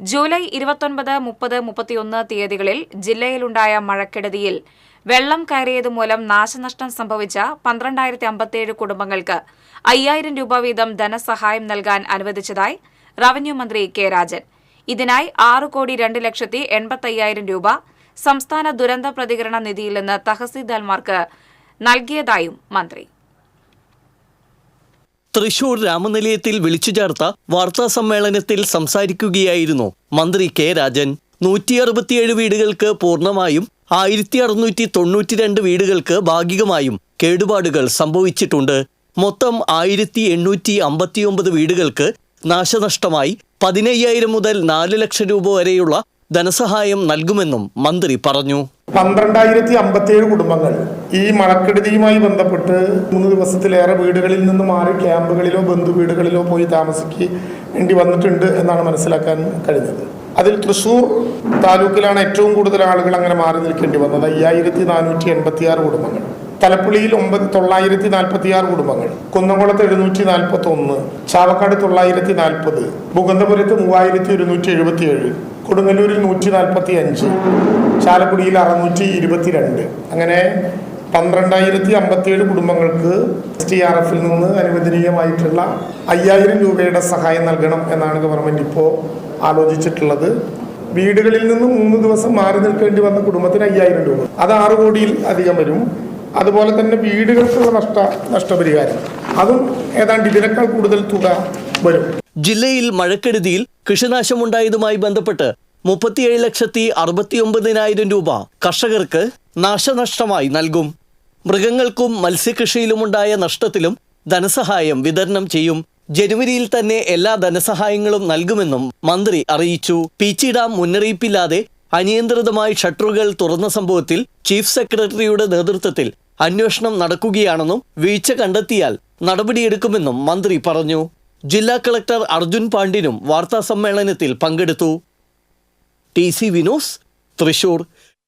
July ഇരുപത്തൊൻപത് മുപ്പത് മുപ്പത്തിയൊന്ന് തീയതികളിൽ ജില്ലയിലുണ്ടായ മഴക്കെടുതിയിൽ വെള്ളം കയറിയതുമൂലം നാശനഷ്ടം സംഭവിച്ച പന്ത്രണ്ടായിരത്തി അമ്പത്തിയേഴ് കുടുംബങ്ങൾക്ക് അയ്യായിരം രൂപ വീതം ധനസഹായം നൽകാൻ അനുവദിച്ചതായി റവന്യൂ മന്ത്രി കെ രാജൻ. ഇതിനായി ആറ് കോടി രണ്ട് ലക്ഷത്തി എൺപത്തയ്യായിരം രൂപ സംസ്ഥാന ദുരന്ത പ്രതികരണ നിധിയിൽ നിന്ന് തഹസീൽദാർമാർക്ക് നൽകിയതായും മന്ത്രി. തൃശൂർ രാമനിലയത്തിൽ വിളിച്ചു ചേർത്ത വാർത്താ സമ്മേളനത്തിൽ സംസാരിക്കുകയായിരുന്നു മന്ത്രി കെ രാജൻ. നൂറ്റി അറുപത്തിയേഴ് വീടുകൾക്ക് പൂർണമായും ആയിരത്തി അറുന്നൂറ്റി തൊണ്ണൂറ്റി രണ്ട് വീടുകൾക്ക് ഭാഗികമായും കേടുപാടുകൾ സംഭവിച്ചിട്ടുണ്ട്. മൊത്തം ആയിരത്തി എണ്ണൂറ്റി അമ്പത്തിയൊമ്പത് വീടുകൾക്ക് നാശനഷ്ടമായി പതിനയ്യായിരം മുതൽ നാല് ലക്ഷം രൂപ വരെയുള്ള ധനസഹായം നൽകുമെന്നും മന്ത്രി പറഞ്ഞു. പന്ത്രണ്ടായിരത്തി അമ്പത്തിയേഴ് കുടുംബങ്ങൾ ഈ മഴക്കെടുതിയുമായി ബന്ധപ്പെട്ട് മൂന്ന് ദിവസത്തിലേറെ വീടുകളിൽ നിന്ന് മാറി ക്യാമ്പുകളിലോ ബന്ധു വീടുകളിലോ പോയി താമസിക്കേണ്ടി വന്നിട്ടുണ്ട് എന്നാണ് മനസ്സിലാക്കാൻ കഴിഞ്ഞത്. അതിൽ തൃശൂർ താലൂക്കിലാണ് ഏറ്റവും കൂടുതൽ ആളുകൾ അങ്ങനെ മാറി നിൽക്കേണ്ടി വന്നത്. അയ്യായിരത്തി നാനൂറ്റി എൺപത്തി ആറ് കുടുംബങ്ങൾ. തലപ്പുള്ളിയിൽ ഒമ്പത് തൊള്ളായിരത്തി നാൽപ്പത്തി ആറ് കുടുംബങ്ങൾ. കുന്നംകുളത്ത് എഴുന്നൂറ്റി നാൽപ്പത്തി ഒന്ന് ചാവക്കാട് തൊള്ളായിരത്തി നാൽപ്പത് മുകുന്ദപുരത്ത് മൂവായിരത്തി ഒരുന്നൂറ്റി എഴുപത്തി ഏഴ് കൊടുങ്ങല്ലൂരിൽ നൂറ്റി നാൽപ്പത്തി അഞ്ച് ചാലക്കുടിയിൽ അറുന്നൂറ്റി ഇരുപത്തിരണ്ട്. അങ്ങനെ പന്ത്രണ്ടായിരത്തി അമ്പത്തിയേഴ് കുടുംബങ്ങൾക്ക് എസ് ടി ആർ എഫിൽ നിന്ന് അനുവദനീയമായിട്ടുള്ള അയ്യായിരം രൂപയുടെ സഹായം നൽകണം എന്നാണ് ഗവൺമെന്റ് ഇപ്പോൾ ആലോചിച്ചിട്ടുള്ളത്. വീടുകളിൽ നിന്ന് മൂന്ന് ദിവസം മാറി നിൽക്കേണ്ടി വന്ന കുടുംബത്തിന് അയ്യായിരം രൂപ. അത് ആറ് കോടിയിൽ അധികം വരും. അതുപോലെ തന്നെ വീടുകൾക്കുള്ള നഷ്ട നഷ്ടപരിഹാരം. അതും ഏതാണ്ട് ഇതിനേക്കാൾ കൂടുതൽ തുക വരും. ജില്ലയിൽ മഴക്കെടുതിയിൽ കൃഷിനാശമുണ്ടായതുമായി ബന്ധപ്പെട്ട് മുപ്പത്തിയേഴ് ലക്ഷത്തി അറുപത്തിയൊമ്പതിനായിരം രൂപ കർഷകർക്ക് നാശനഷ്ടമായി നൽകും. മൃഗങ്ങൾക്കും മത്സ്യകൃഷിയിലുമുണ്ടായ നഷ്ടത്തിലും ധനസഹായം വിതരണം ചെയ്യും. ജനുവരിയിൽ തന്നെ എല്ലാ ധനസഹായങ്ങളും നൽകുമെന്നും മന്ത്രി അറിയിച്ചു. പീച്ചി ഡാം മുന്നറിയിപ്പില്ലാതെ അനിയന്ത്രിതമായി ഷട്ടറുകൾ തുറന്ന സംഭവത്തിൽ ചീഫ് സെക്രട്ടറിയുടെ നേതൃത്വത്തിൽ അന്വേഷണം നടക്കുകയാണെന്നും വീഴ്ച കണ്ടെത്തിയാൽ നടപടിയെടുക്കുമെന്നും മന്ത്രി പറഞ്ഞു. ജില്ലാ കളക്ടർ അർജുൻ പാണ്ഡ്യനും വാർത്താ സമ്മേളനത്തിൽ പങ്കെടുത്തു. T C Vinos Thrissur.